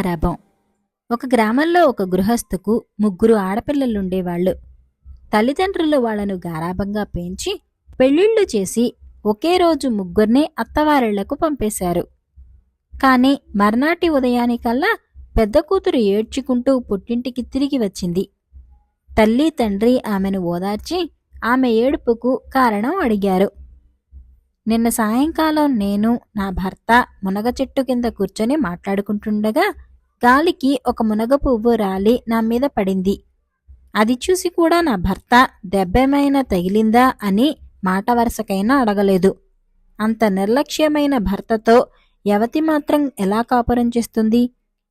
గారాబం ఒక గ్రామంలో ఒక గృహస్థుకు ముగ్గురు ఆడపిల్లలుండేవాళ్ళు. తల్లిదండ్రులు వాళ్ళను గారాభంగా పెంచి పెళ్ళిళ్ళు చేసి ఒకే రోజు ముగ్గురినే అత్తవారిళ్ళకు పంపేశారు. కాని మర్నాటి ఉదయానికల్లా పెద్ద కూతురు ఏడ్చుకుంటూ పుట్టింటికి తిరిగి వచ్చింది. తల్లి తండ్రి ఆమెను ఓదార్చి ఆమె ఏడుపుకు కారణం అడిగారు. నిన్న సాయంకాలం నేను నా భర్త మునగ చెట్టు కింద కూర్చొని మాట్లాడుకుంటుండగా గాలికి ఒక మునగ పువ్వు రాలి నా మీద పడింది. అది చూసి కూడా నా భర్త దెబ్బేమైనా తగిలిందా అని మాట వరుసకైనా అడగలేదు. అంత నిర్లక్ష్యమైన భర్తతో యవతి మాత్రం ఎలా కాపురం చేస్తుంది?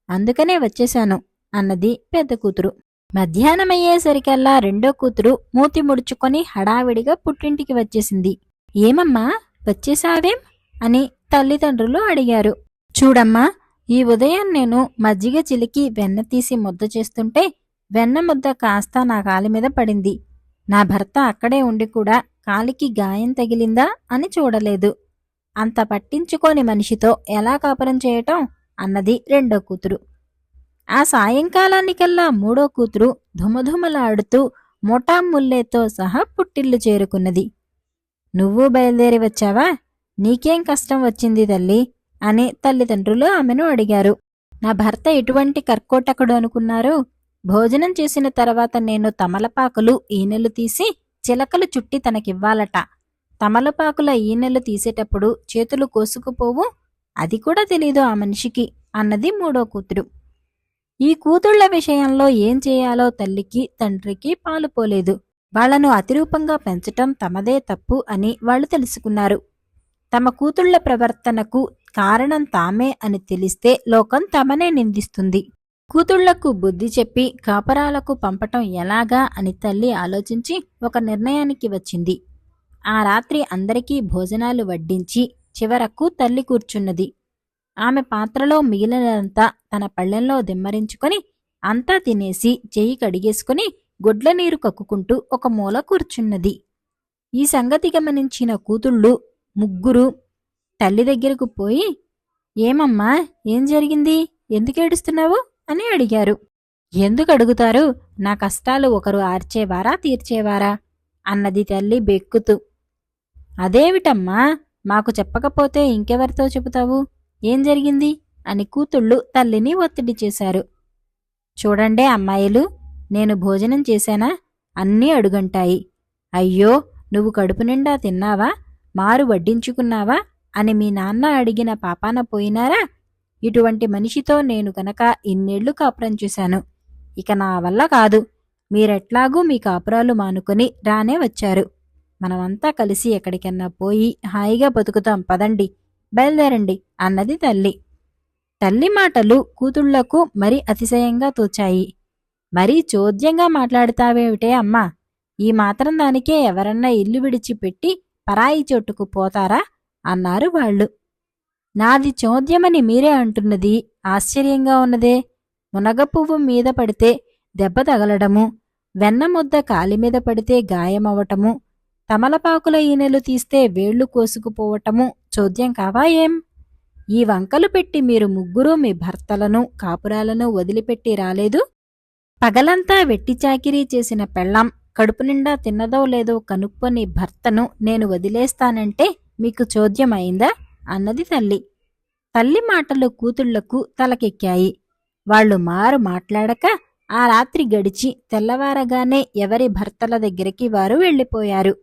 అందుకనే వచ్చేశాను అన్నది పెద్ద కూతురు. మధ్యాహ్నమయ్యేసరికల్లా రెండో కూతురు మూతి ముడుచుకొని హడావిడిగా పుట్టింటికి వచ్చేసింది. ఏమమ్మా వచ్చేసావేం అని తల్లిదండ్రులు అడిగారు. చూడమ్మా ఈ ఉదయం నేను మజ్జిగ చిలికి వెన్న తీసి ముద్ద చేస్తుంటే వెన్న ముద్ద కాస్త నా కాలి మీద పడింది. నా భర్త అక్కడే ఉండి కూడా కాలికి గాయం తగిలిందా అని చూడలేదు. అంత పట్టించుకోని మనిషితో ఎలా కాపురం చేయటం అన్నది రెండో కూతురు. ఆ సాయంకాలానికల్లా మూడో కూతురు ధుమధుమలాడుతూ ముల్లేతో సహా పుట్టిల్లు చేరుకున్నది. నువ్వు బయలుదేరి వచ్చావా? నీకేం కష్టం వచ్చింది తల్లి? అని తల్లిదండ్రులు ఆమెను అడిగారు. నా భర్త ఎటువంటి కర్కోటకుడు అనుకున్నారు? భోజనం చేసిన తర్వాత నేను తమలపాకులు ఈనెలు తీసి చిలకలు చుట్టి తనకివ్వాలట. తమలపాకుల ఈనెలు తీసేటప్పుడు చేతులు కోసుకుపోవు? అది కూడా తెలీదు ఆ మనిషికి అన్నది మూడో కూతురు. ఈ కూతుళ్ళ విషయంలో ఏం చేయాలో తల్లికి తండ్రికి పాలుపోలేదు వాళ్ళను అతిరూపంగా పెంచటం తమదే తప్పు అని వాళ్ళు తెలుసుకున్నారు. తమ కూతుళ్ళ ప్రవర్తనకు కారణం తామే అని తెలిస్తే లోకం తమనే నిందిస్తుంది. కూతుళ్ళకు బుద్ధి చెప్పి కాపరాలకు పంపటం ఎలాగా అని తల్లి ఆలోచించి ఒక నిర్ణయానికి వచ్చింది. ఆ రాత్రి అందరికీ భోజనాలు వడ్డించి చివరకు తల్లి కూర్చున్నది. ఆమె పాత్రలో మిగిలినంతా తన పళ్ళెంలో దిమ్మరించుకొని అంతా తినేసి చెయ్యి కడిగేసుకుని గుడ్ల నీరు కక్కుకుంటూ ఒక మూల కూర్చున్నది. ఈ సంగతి గమనించిన కూతుళ్ళు ముగ్గురు తల్లి దగ్గరకు పోయి ఏమమ్మా ఏం జరిగింది? ఎందుకు ఏడుస్తున్నావు? అని అడిగారు. ఎందుకు అడుగుతారు? నా కష్టాలు ఒకరు ఆర్చేవారా తీర్చేవారా? అన్నది తల్లి బెక్కుతూ. అదేమిటమ్మా? మాకు చెప్పకపోతే ఇంకెవరితో చెబుతావు? ఏం జరిగింది? అని కూతుళ్ళు తల్లిని ఒత్తిడి చేశారు. చూడండే అమ్మాయిలు నేను భోజనం చేశానా? అన్నీ అడుగంటాయి. అయ్యో నువ్వు కడుపు నిండా తిన్నావా? మారు వడ్డించుకున్నావా? అని మీ నాన్న అడిగిన పాపాన పోయినారా? ఇటువంటి మనిషితో నేను గనక ఇన్నేళ్ళు కాపురం చేశాను. ఇక నా వల్ల కాదు. మీరెట్లాగూ మీ కాపురాలు మానుకొని రానే వచ్చారు. మనమంతా కలిసి ఎక్కడికన్నా పోయి హాయిగా బతుకుతాం. పదండి బయలుదేరండి అన్నది తల్లి. తల్లి మాటలు కూతుళ్ళకు మరి అతిశయంగా తోచాయి. మరీ చోద్యంగా మాట్లాడతావేమిటే అమ్మా? ఈ మాత్రం దానికే ఎవరన్నా ఇల్లు విడిచిపెట్టి పరాయి చోటుకు పోతారా? అన్నారు వాళ్ళు. నాది చోద్యమని మీరే అంటున్నది ఆశ్చర్యంగా ఉన్నదే. మునగ పువ్వు మీద పడితే దెబ్బ తగలడము వెన్న ముద్ద కాలిమీద పడితే గాయమవటము తమలపాకుల ఈనెలు తీస్తే వేళ్ళు కోసుకుపోవటము చోద్యం కావా ఏం? ఈ వంకలు పెట్టి మీరు ముగ్గురూ మీ భర్తలను కాపురాలను వదిలిపెట్టి రాలేదు? పగలంతా వెట్టి చాకిరీ చేసిన పెళ్ళం కడుపు నిండా తిన్నదో లేదో కనుక్కొని భర్తను నేను వదిలేస్తానంటే మీకు చోద్యమైందా? అన్నది తల్లి. తల్లి మాటలు కూతుళ్ళకు తలకెక్కాయి. వాళ్ళు మారు మాట్లాడక ఆ రాత్రి గడిచి తెల్లవారగానే ఎవరి భర్తల దగ్గరికి వారు వెళ్ళిపోయారు.